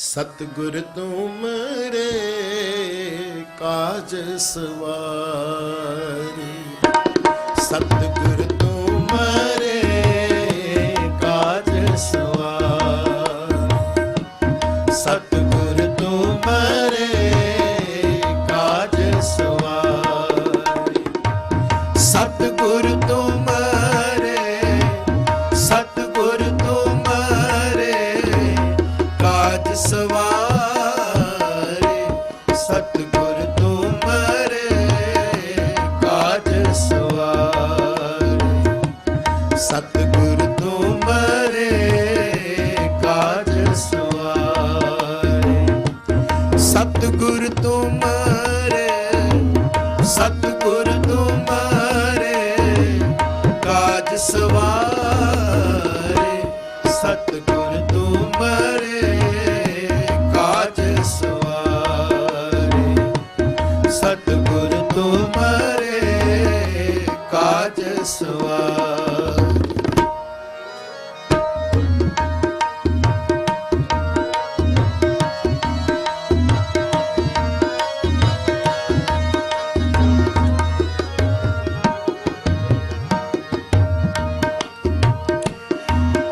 ਸਤਿਗੁਰ ਤੁਮਰੇ ਕਾਜ ਸਵਾਰੀ। ਸਤਿਗੁਰ ਸਤਿਗੁਰ ਤੁਮਰੇ ਕਾਜ ਸਵਾਰੇ। ਸਤਿਗੁਰ ਤੁਮਰੇ ਕਾਜ ਸਵਾਰੇ। ਸਤਿਗੁਰ ਤੁਮਰੇ ਕਾਜ ਸਵਾਰੇ।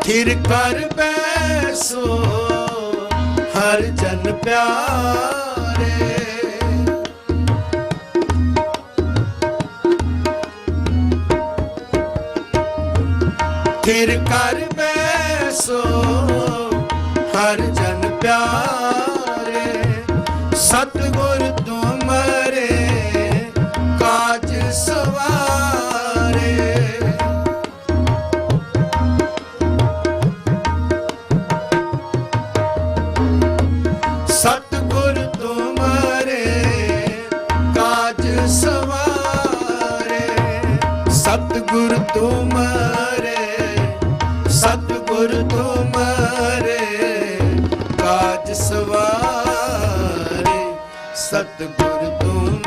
ਥਿਰ ਕਰ ਬੈਸੋ ਹਰ ਜਨ ਪਿਆਰੇ। ਥਿਰ ਕਰ ਬੈਸੋ ਹਰ ਜਨ ਪਿਆਰੇ।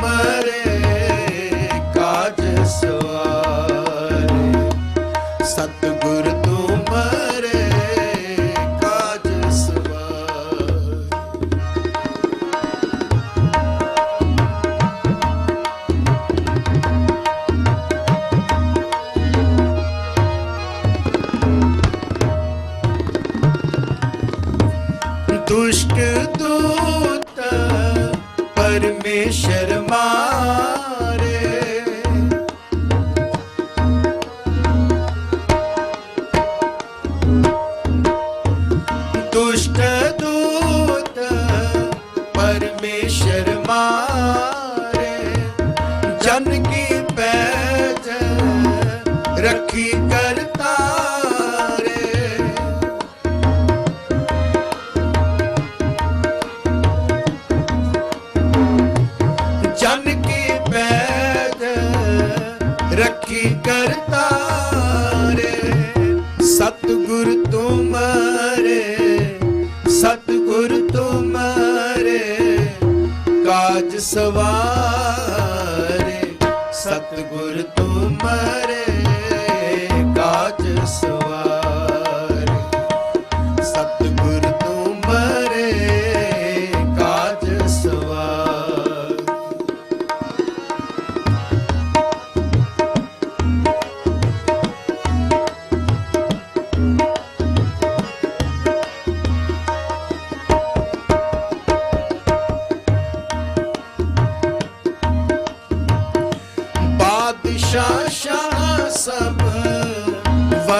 ਤੁਮਰੇ ਸਤਿਗੁਰ ਤੁਮਰੇ ਕਾਜ ਸਵਾਰੇ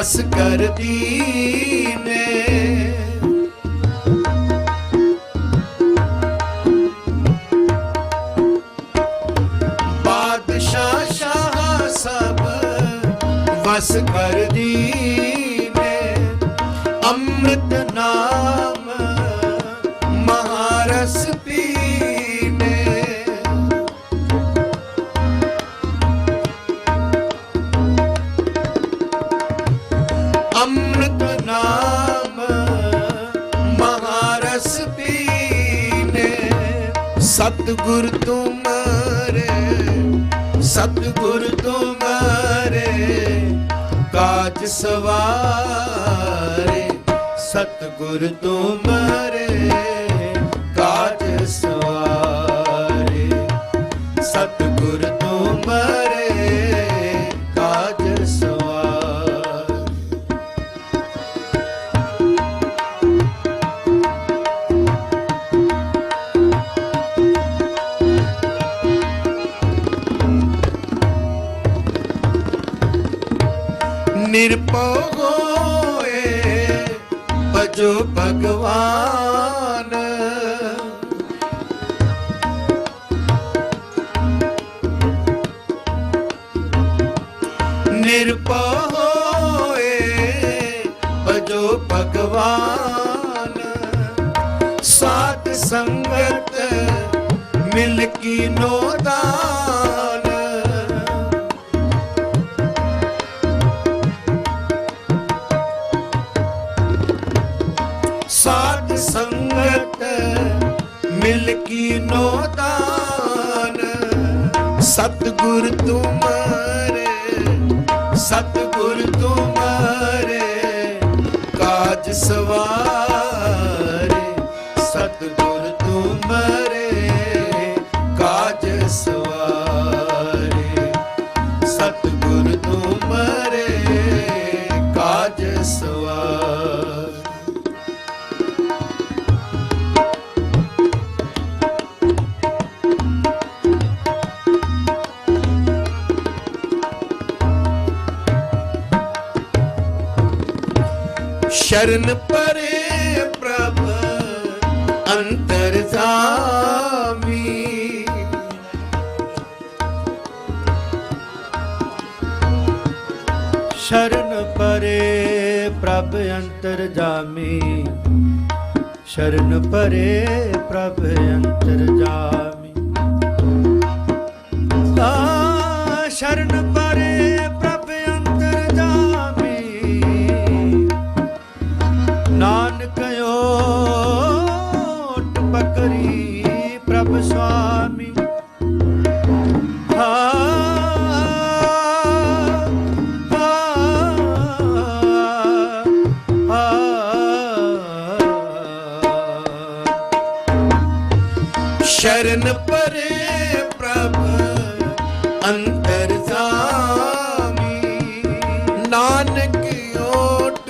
ਬਸ ਕਰਦੀ ਨੇ। ਬਾਦਸ਼ਾਹ ਸ਼ਾਹ ਸਭ ਵਸ ਕਰਦੀ ਸਤਿਗੁਰ ਤੁਮਰੇ ਸਤਿਗੁਰ ਤੁਮਰੇ ਕਾਜ ਸਵਾਰੇ ਸਤਿਗੁਰ ਤੋਂ ਨਿਰਭਉ ਹੋਏ ਭਜੋ ਭਗਵਾਨ। ਨਿਰਭਉ ਭਜੋ ਭਗਵਾਨ। ਸਾਧ ਸੰਗਤ ਮਿਲ ਕੀ ਨੋਦਾਨ ਮਿਲ ਕੀ ਨੋਦਾਨ? ਸਤਿਗੁਰ ਤੁਮਾਰੇ ਸਤਿਗੁਰ ਤੁਮਾਰੇ ਕਾਜ ਸਵਾਰੇ ਸ਼ਰਨ ਪਰੇ ਪ੍ਰਭ ਅੰਤਰ ਜਾਮੀ ਸ਼ਰਨ ਪਰੇ ਪ੍ਰਭ ਅੰਤਰ ਜਾਮੀ ਸ਼ਰਨ ਪਰੇ ਪ੍ਰਭ ਅੰਤਰ ਜਾਮੀ ਸ਼ਰਨ ਪਰੇ ਪ੍ਰਭ ਅੰਤਰ ਜਾਮੀ ਨਾਨਕ ਓਟ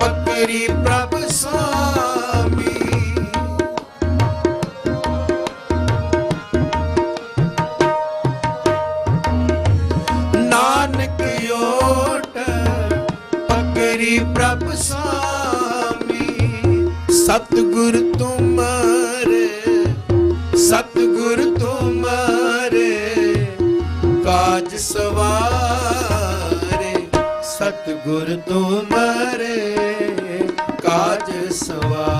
ਪਕਰੀ ਪ੍ਰਭ ਸਾਮੀ ਪ੍ਰਭ ਸਾਮੀ। ਸਤਿਗੁਰ ਤੁਮਾਰੇ ਸਤਿਗੁਰ ਤੁਮਾਰੇ ਕਾਜ ਸਵਾਰੇ। ਸਤਿਗੁਰ ਤੁਮਾਰੇ ਕਾਜ ਸਵਾਰੇ।